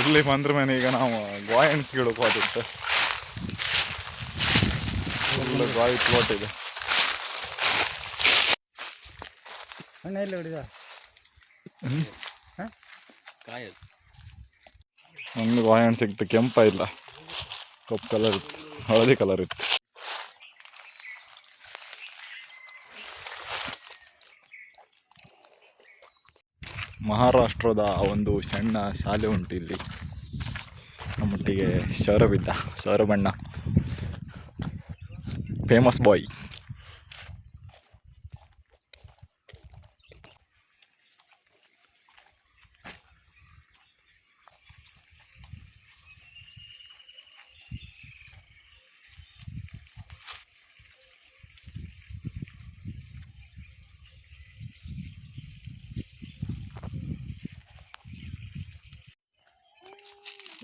ಇಲ್ಲಿ ಬಂದ್ರ ಮೇಲೆ ಈಗ ನಾವು ಗಾಯನ್ ಕೀಳಕ್ಕೆ ಕೀಳಕ್ ಹೋದಿತ್ತು. ಫುಲ್ ಗೋಯ್ ಪ್ಲೋಟ್ ಇದೆ. ಹಣ್ಣು ಎಲ್ಲಿ ಹೊಡಿದ? ನಮ್ಗೆ ಒಂದು ಗೋಯ್ ಹಣ್ಣು ಸಿಕ್ತು ಕೆಂಪ ಇಲ್ಲ. ಕಪ್ಪು ಕಲರ್ ಇತ್ತು ಹಳದಿ ಕಲರ್ ಇತ್ತು. ಮಹಾರಾಷ್ಟ್ರದ ಒಂದು ಸಣ್ಣ ಶಾಲೆ ಉಂಟು ಇಲ್ಲಿ. ನಮ್ಮೊಟ್ಟಿಗೆ ಸೌರಭಿದ್ದ ಸೌರಭಣ್ಣ. ಫೇಮಸ್ ಬಾಯ್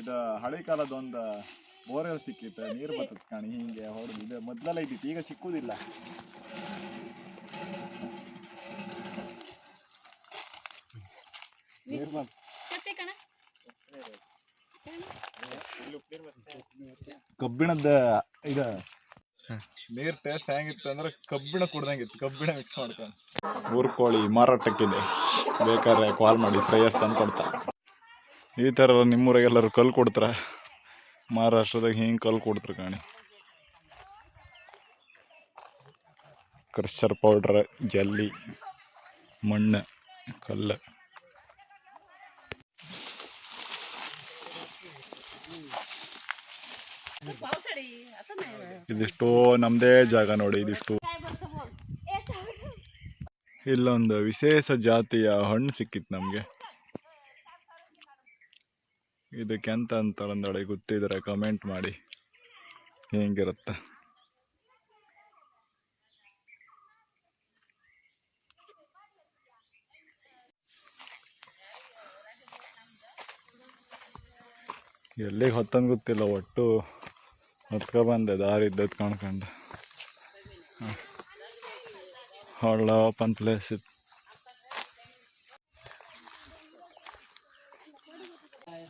ಇದು ಹಳೆ ಕಾಲದ ಒಂದು ಬೋರ್ವೆಲ್ ಸಿಕ್ಕಿತ್ತು, ನೀರು ಬರ್ತದೆ ಕಾಣಿ, ಹಿಂಗೆ ಹೊಡೆದು ಇದು. ಮೊದ್ಲೆಲ್ಲ ಇದ್ದಿತ್ತು, ಈಗ ಸಿಕ್ಕುದಿಲ್ಲ. ನೀರು ಕಬ್ಬಿಣದ ಈಗ ನೀರ್ ಟೇಸ್ಟ್ ಹೆಂಗಿತ್ತು ಅಂದ್ರೆ ಕಬ್ಬಿಣ ಕುಡ್ದಂಗಿತ್ತು, ಕಬ್ಬಿಣ ಮಿಕ್ಸ್ ಮಾಡ್ಕೊಂಡು. ಊರ್ ಕೋಳಿ ಮಾರಾಟಕ್ಕಿದೆ. ಬೇಕಾದ್ರೆ ಕಾಲ್ ಮಾಡಿ, ಶ್ರೇಯಸ್ ತಂದು ಕೊಡ್ತಾ ಈ ಥರ ನಿಮ್ಮೂರಾಗ ಎಲ್ಲರೂ ಕಲ್ಲು ಕೊಡ್ತಾರ? ಮಹಾರಾಷ್ಟ್ರದಾಗ ಹಿಂಗೆ ಕಲ್ಲು ಕೊಡ್ತಾರೆ ಕಾಣಿ. ಕ್ರಷರ್ ಪೌಡ್ರ್, ಜಲ್ಲಿ, ಮಣ್ಣು, ಕಲ್ಲು. ಇದಿಷ್ಟು ನಮ್ಮದೇ ಜಾಗ ನೋಡಿ, ಇದಿಷ್ಟು. ಇಲ್ಲೊಂದು ವಿಶೇಷ ಜಾತಿಯ ಹಣ್ಣು ಸಿಕ್ಕಿತ್ತು ನಮಗೆ. ಇದಕ್ಕೆ ಎಂತ ಅಂತಾರೆ ಒಂದೊಳಗೆ ಗೊತ್ತಿದ್ರೆ ಕಮೆಂಟ್ ಮಾಡಿ. ಹೆಂಗಿರುತ್ತೆ? ಎಲ್ಲಿಗೆ ಹೊತ್ತಂದು ಗೊತ್ತಿಲ್ಲ, ಒಟ್ಟು ಹತ್ಕೊ ಬಂದೆ, ದಾರಿ ಇದ್ದದ್ದು ಕಾಣ್ಕೊಂಡು. ಹಳ್ಳ ಓಪನ್ ಪ್ಲೇಸ್ ಇತ್ತು.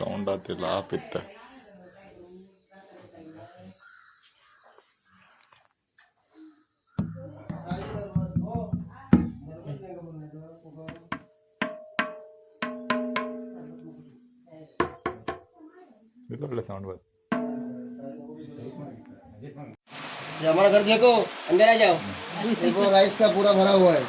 ಸೌಂಡ್ ಆತಿಲ್ಲ ಆಪಿತ್ತ ಇದೊಳ್ಳೆ ಸೌಂಡ್ ಬಂತು ये हमारा घर देखो अंदर आ जाओ देखो राइस का पूरा भरा हुआ है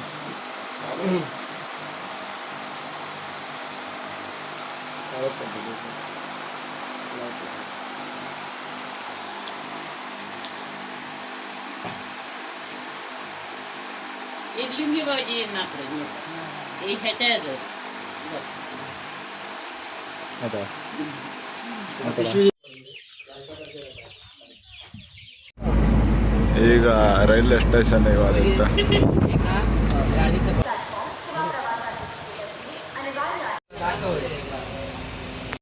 ಇಲ್ಲಿಂಗಿ ಬಾಜಿ ನಾಲ್ಕು ಈ ಹೆಟೆ ಅದು. ಆಯ್ತಾ ಈಗ ರೈಲ್ವೆ ಸ್ಟೇಷನ್ ಇವಾಗುತ್ತೆ